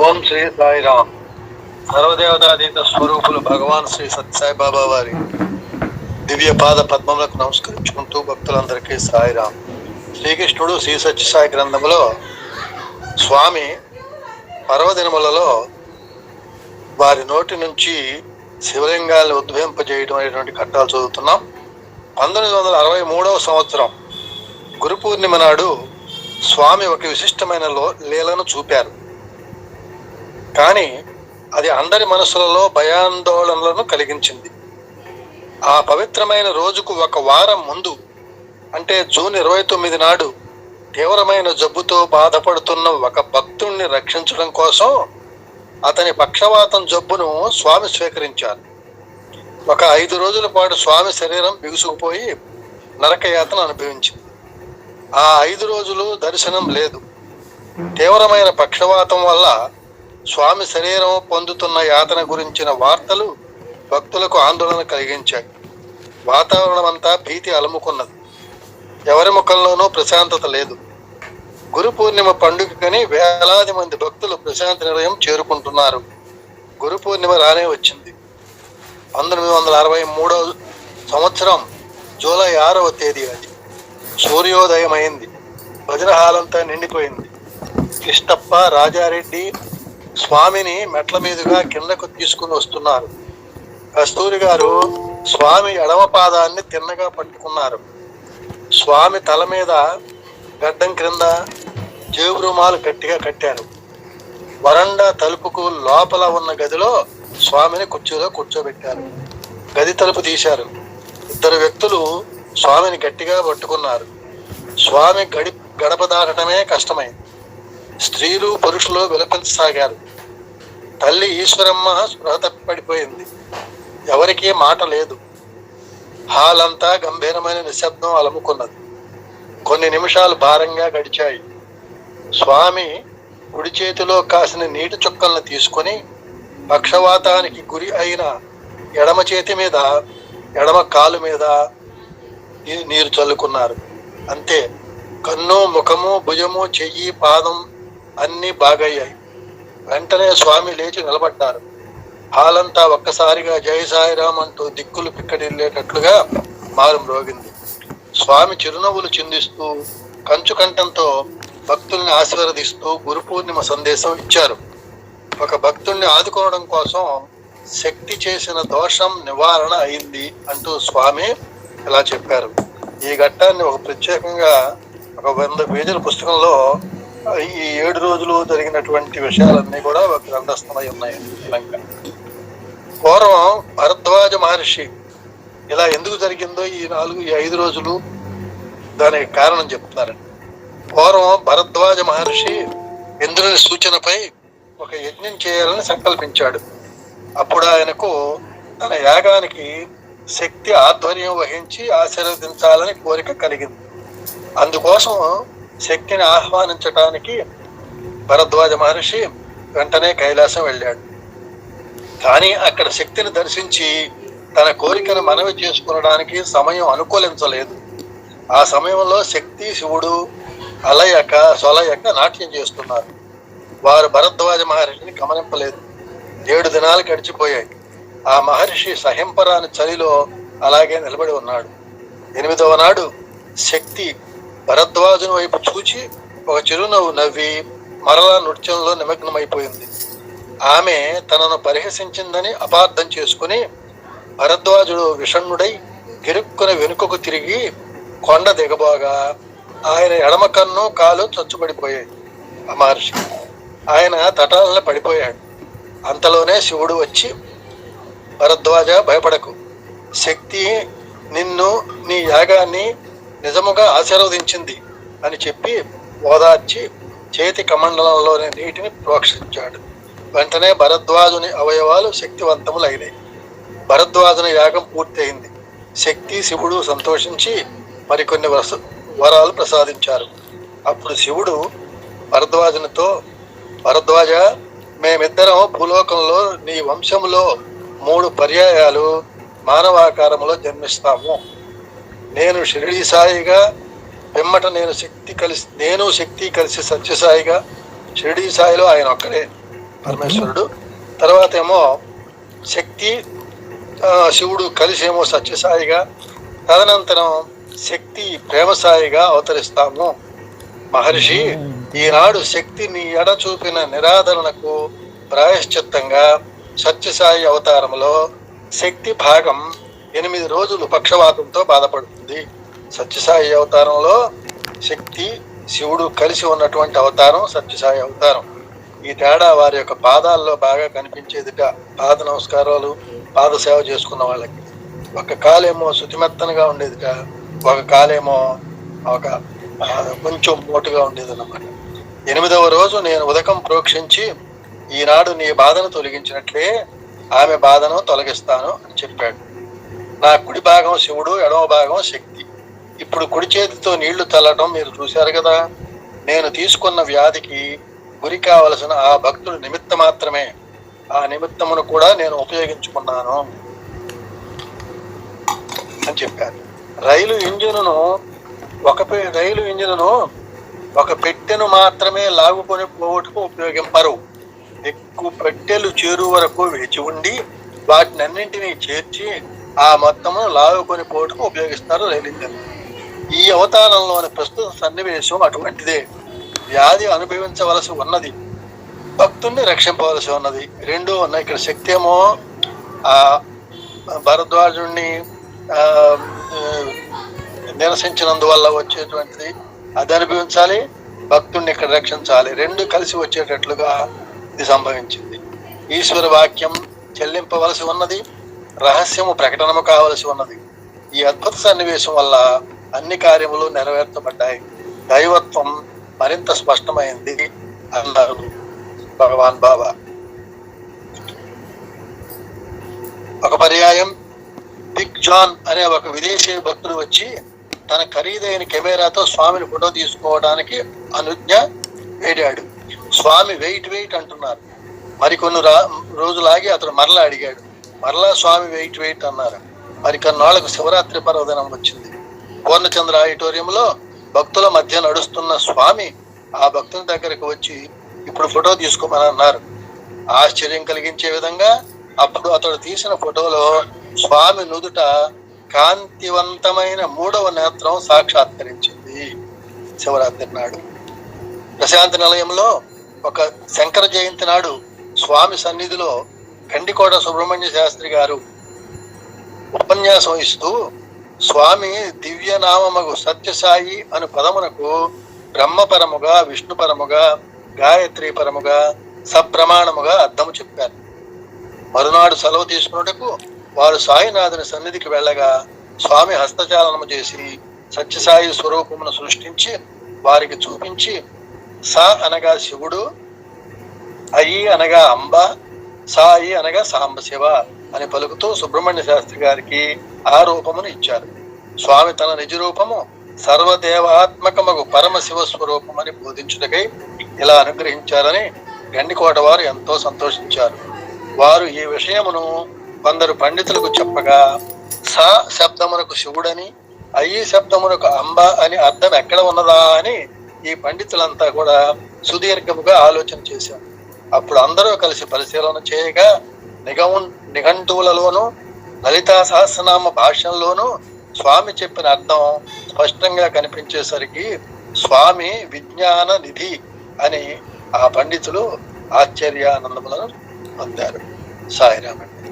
ఓం శ్రీ సాయిరామ్. సర్వదేవతాదీత స్వరూపులు భగవాన్ శ్రీ సత్యసాయి బాబా వారి దివ్య పాద పద్మములకు నమస్కరించుకుంటూ భక్తులందరికీ సాయిరామ్. శ్రీకృష్ణుడు శ్రీ సత్యసాయి గ్రంథములో స్వామి పర్వదినములలో వారి నోటి నుంచి శివలింగాలను ఉద్భవింపజేయడం అనేటువంటి కట్టాలు చదువుతున్నాం. పంతొమ్మిది వందల అరవై మూడవ సంవత్సరం గురు పూర్ణిమ నాడు స్వామి ఒక విశిష్టమైన లో- లీలను చూపారు. కానీ అది అందరి మనసులలో భయాందోళనలను కలిగించింది. ఆ పవిత్రమైన రోజుకు ఒక వారం ముందు అంటే జూన్ ఇరవై తొమ్మిది నాడు తీవ్రమైన జబ్బుతో బాధపడుతున్న ఒక భక్తుణ్ణి రక్షించడం కోసం అతని పక్షవాతం జబ్బును స్వామి స్వీకరించారు. ఒక ఐదు రోజుల పాటు స్వామి శరీరం బిగుసుకుపోయి నరకయాతన అనుభవించింది. ఆ ఐదు రోజులు దర్శనం లేదు. తీవ్రమైన పక్షవాతం వల్ల స్వామి శరీరం పొందుతున్న యాతన గురించిన వార్తలు భక్తులకు ఆందోళన కలిగించాయి. వాతావరణం అంతా భీతి అలముకున్నది. ఎవరి ముఖంలోనూ ప్రశాంతత లేదు. గురు పూర్ణిమ పండుగకని వేలాది మంది భక్తులు ప్రశాంతి నిలయం చేరుకుంటున్నారు. గురు పూర్ణిమ రానే వచ్చింది. పంతొమ్మిది వందల అరవై మూడవ సంవత్సరం జూలై ఆరవ తేదీ అది. సూర్యోదయం అయింది భజన హాలంతా నిండిపోయింది. కిష్టప్ప రాజారెడ్డి స్వామిని మెట్ల మీదుగా కిందకు తీసుకుని వస్తున్నారు. కస్తూరి గారు స్వామి ఎడమ పాదాన్ని తిన్నగా పట్టుకున్నారు. స్వామి తల మీద గడ్డం క్రింద జేబు రుమాలు గట్టిగా కట్టారు. వరండా తలుపుకు లోపల ఉన్న గదిలో స్వామిని కుర్చీలో కూర్చోబెట్టారు. గది తలుపు తీశారు. ఇద్దరు వ్యక్తులు స్వామిని గట్టిగా పట్టుకున్నారు. స్వామి గడి గడప దాటమే కష్టమైంది. స్త్రీలు పురుషులు విలపించసాగారు. తల్లి ఈశ్వరమ్మ స్పృహ తప్పిపడిపోయింది ఎవరికీ మాట లేదు. హాల్ అంతా గంభీరమైన నిశ్శబ్దం అలముకున్నది. కొన్ని నిమిషాలు భారంగా గడిచాయి. స్వామి కుడి చేతిలో కాసిన నీటి చుక్కలను తీసుకొని పక్షవాతానికి గురి అయిన ఎడమ చేతి మీద ఎడమ కాలు మీద నీరు చల్లుకున్నారు. అంతే. కన్ను ముఖము భుజము చెయ్యి పాదం అన్నీ బాగయ్యాయి. వెంటనే స్వామి లేచి నిలబడ్డారు. హాలంతా ఒక్కసారిగా జయ సాయిరామ్ అంటూ దిక్కులు పిక్కడిల్లేటట్లుగా మారు మ్రోగింది స్వామి చిరునవ్వులు చిందిస్తూ కంచు కంఠంతో భక్తుల్ని ఆశీర్వదిస్తూ గురు పూర్ణిమ సందేశం ఇచ్చారు. ఒక భక్తుల్ని ఆదుకోవడం కోసం శక్తి చేసిన దోషం నివారణ అయింది అంటూ స్వామి ఇలా చెప్పారు. ఈ ఘట్టాన్ని ఒక ప్రత్యేకంగా ఒక వంద పేజీల పుస్తకంలో ఈ ఏడు రోజులు జరిగినటువంటి విషయాలన్నీ కూడా ఒక గ్రంథస్థమై ఉన్నాయి లంక. పూర్వం భరద్వాజ మహర్షి. ఇలా ఎందుకు జరిగిందో ఈ నాలుగు ఈ ఐదు రోజులు దానికి కారణం చెప్తున్నారండి. పూర్వం భరద్వాజ మహర్షి ఇంద్రుని సూచనపై ఒక యజ్ఞం చేయాలని సంకల్పించాడు. అప్పుడు ఆయనకు తన యాగానికి శక్తి ఆధ్వర్యం వహించి ఆశీర్వదించాలని కోరిక కలిగింది. అందుకోసం శక్తిని ఆహ్వానించటానికి భరద్వాజ మహర్షి వెంటనే కైలాసం వెళ్ళాడు. కానీ అక్కడ శక్తిని దర్శించి తన కోరికను మనవి చేసుకునడానికి సమయం అనుకూలించలేదు. ఆ సమయంలో శక్తి శివుడు అలయక సొలయక నాట్యం చేస్తున్నారు. వారు భరద్వాజ మహర్షిని గమనింపలేదు. ఏడు దినాలు గడిచిపోయాయి. ఆ మహర్షి సహింపరాని చలిలో అలాగే నిలబడి ఉన్నాడు. ఎనిమిదవ నాడు శక్తి భరద్వాజుని వైపు చూచి ఒక చిరునవ్వు నవ్వి మరలా నృత్యంలో నిమగ్నమైపోయింది. ఆమె తనను పరిహసించిందని అపార్థం చేసుకుని భరద్వాజుడు విషణ్ణుడై గిరుక్కున వెనుకకు తిరిగి కొండ దిగబోగా ఆయన ఎడమ కన్ను కాలు చచ్చుబడిపోయాయి. ఆ మహర్షి ఆయన తటాలను పడిపోయాడు. అంతలోనే శివుడు వచ్చి భరద్వాజ భయపడకు. శక్తి నిన్ను నీ యాగాన్ని నిజముగా ఆశీర్వదించింది అని చెప్పి ఓదార్చి చేతి కమండలంలోని నీటిని ప్రోక్షించాడు. వెంటనే భరద్వాజుని అవయవాలు శక్తివంతములైనాయి. భరద్వాజుని యాగం పూర్తయింది. శక్తి శివుడు సంతోషించి మరికొన్ని వస వరాలు ప్రసాదించారు. అప్పుడు శివుడు భరద్వాజునితో భరద్వాజ మేమిద్దరం భూలోకంలో నీ వంశంలో మూడు పర్యాయాలు మానవాకారంలో జన్మిస్తాము. నేను షిరిడి సాయిగా పిమ్మట నేను శక్తి కలిసి నేను శక్తి కలిసి సత్యసాయిగా షిరిడి సాయిలో ఆయన ఒక్కడే పరమేశ్వరుడు. తర్వాత ఏమో శక్తి శివుడు కలిసి ఏమో సత్యసాయిగా తదనంతరం శక్తి ప్రేమసాయిగా అవతరిస్తాము. మహర్షి ఈనాడు శక్తి నీ ఎడ చూపిన నిరాదరణకు ప్రాయశ్చిత్తంగా సత్యసాయి అవతారంలో శక్తి భాగం ఎనిమిది రోజులు పక్షవాతంతో బాధపడుతుంది. సత్యసాయి అవతారంలో శక్తి శివుడు కలిసి ఉన్నటువంటి అవతారం సత్యసాయి అవతారం. ఈ తేడా వారి యొక్క పాదాల్లో బాగా కనిపించేదిట. పాద నమస్కారాలు పాద సేవ చేసుకున్న వాళ్ళకి. ఒక కాలేమో శుతిమెత్తనగా ఉండేదిట. ఒక కాలేమో ఒక కొంచెం మోటుగా ఉండేది అన్నమాట ఎనిమిదవ రోజు నేను ఉదకం ప్రోక్షించి ఈనాడు నీ బాధను తొలగించినట్లే ఆమె బాధను తొలగిస్తాను అని చెప్పాడు. నా కుడి భాగం శివుడు ఎడమ భాగం శక్తి. ఇప్పుడు కుడి చేతితో నీళ్ళు తల్లడం మీరు చూశారు కదా. నేను తీసుకున్న వ్యాధికి గురి కావలసిన ఆ భక్తుడు నిమిత్త మాత్రమే. ఆ నిమిత్తమును కూడా నేను ఉపయోగించుకున్నాను అని చెప్పారు. రైలు ఇంజిన్ను ఒక పె- రైలు ఇంజిన్ను ఒక పెట్టెను మాత్రమే లాగుకొని పోవటకు ఉపయోగింపరు. ఎక్కువ పెట్టెలు చేరు వరకు వేచి ఉండి వాటిని అన్నింటినీ చేర్చి ఆ మొత్తము లాగుకొని పోవటం ఉపయోగిస్తారు లైలింగం. ఈ అవతారంలోని ప్రస్తుత సన్నివేశం అటువంటిదే. వ్యాధి అనుభవించవలసి ఉన్నది. భక్తుణ్ణి రక్షింపవలసి ఉన్నది. రెండు ఉన్నాయి. ఇక్కడ శక్తి ఏమో ఆ భరద్వాజుణ్ణి నిరసించినందువల్ల వచ్చేటువంటిది. అది అనుభవించాలి భక్తుణ్ణి ఇక్కడ రక్షించాలి. రెండు కలిసి వచ్చేటట్లుగా ఇది సంభవించింది. ఈశ్వర వాక్యం చెల్లింపవలసి ఉన్నది. రహస్యము ప్రకటనము కావలసి ఉన్నది. ఈ అద్భుత సన్నివేశం వల్ల అన్ని కార్యములు నెరవేర్చబడ్డాయి. దైవత్వం మరింత స్పష్టమైంది అన్నారు భగవాన్ బాబా. ఒక పర్యాయం బిగ్ జాన్ అనే ఒక విదేశీ భక్తుడు వచ్చి తన ఖరీదైన కెమెరాతో స్వామిని ఫోటో తీసుకోవడానికి అనుజ్ఞ వేడాడు. స్వామి వెయిట్ వెయిట్ అంటున్నారు. మరికొన్ని రా రోజులాగి అతడు మరలా అడిగాడు. మరలా స్వామి వెయిట్ వెయిట్ అన్నారు. మరి కొన్నాళ్ళకు శివరాత్రి పర్వదినం వచ్చింది. పూర్ణచంద్ర ఆడిటోరియంలో భక్తుల మధ్య నడుస్తున్న స్వామి ఆ భక్తుని దగ్గరకు వచ్చి ఇప్పుడు ఫోటో తీసుకోమని అన్నారు. ఆశ్చర్యం కలిగించే విధంగా అప్పుడు అతడు తీసిన ఫోటోలో స్వామి నుదుట కాంతివంతమైన మూడవ నేత్రం సాక్షాత్కరించింది శివరాత్రి నాడు. ప్రశాంతి నిలయంలో ఒక శంకర జయంతి నాడు స్వామి సన్నిధిలో గండికోట సుబ్రహ్మణ్య శాస్త్రి గారు ఉపన్యాసం ఇస్తూ స్వామి దివ్యనామమగు సత్యసాయి అను పదమునకు బ్రహ్మపరముగా విష్ణుపరముగా గాయత్రి పరముగా సప్రమాణముగా అర్థము చెప్పారు. మరునాడు సెలవు తీసుకున్నటకు వారు సాయినాథుని సన్నిధికి వెళ్ళగా స్వామి హస్తచాలనము చేసి సత్యసాయి స్వరూపమును సృష్టించి వారికి చూపించి స అనగా శివుడు అయి అనగా అంబ సాయి అనగా సాంబశివ అని పలుకుతూ సుబ్రహ్మణ్య శాస్త్రి గారికి ఆ రూపమును ఇచ్చారు. స్వామి తన నిజ రూపము సర్వదేవాత్మకమగు పరమశివ స్వరూపమని బోధించుటకై ఇలా అనుగ్రహించారని గండికోట వారు ఎంతో సంతోషించారు. వారు ఈ విషయమును కొందరు పండితులకు చెప్పగా స శబ్దమునకు శివుడని అయ్యి శబ్దమునకు అంబ అని అర్థం ఎక్కడ ఉన్నదా అని ఈ పండితులంతా కూడా సుదీర్ఘముగా ఆలోచన చేశారు. అప్పుడు అందరూ కలిసి పరిశీలన చేయగా నిఘం నిఘంటువులలోను లలితా సహస్రనామ భాష్యంలోను స్వామి చెప్పిన అర్థం స్పష్టంగా కనిపించేసరికి స్వామి విజ్ఞాన నిధి అని ఆ పండితులు ఆశ్చర్యానందములను పొందారు. సాయిరామండి.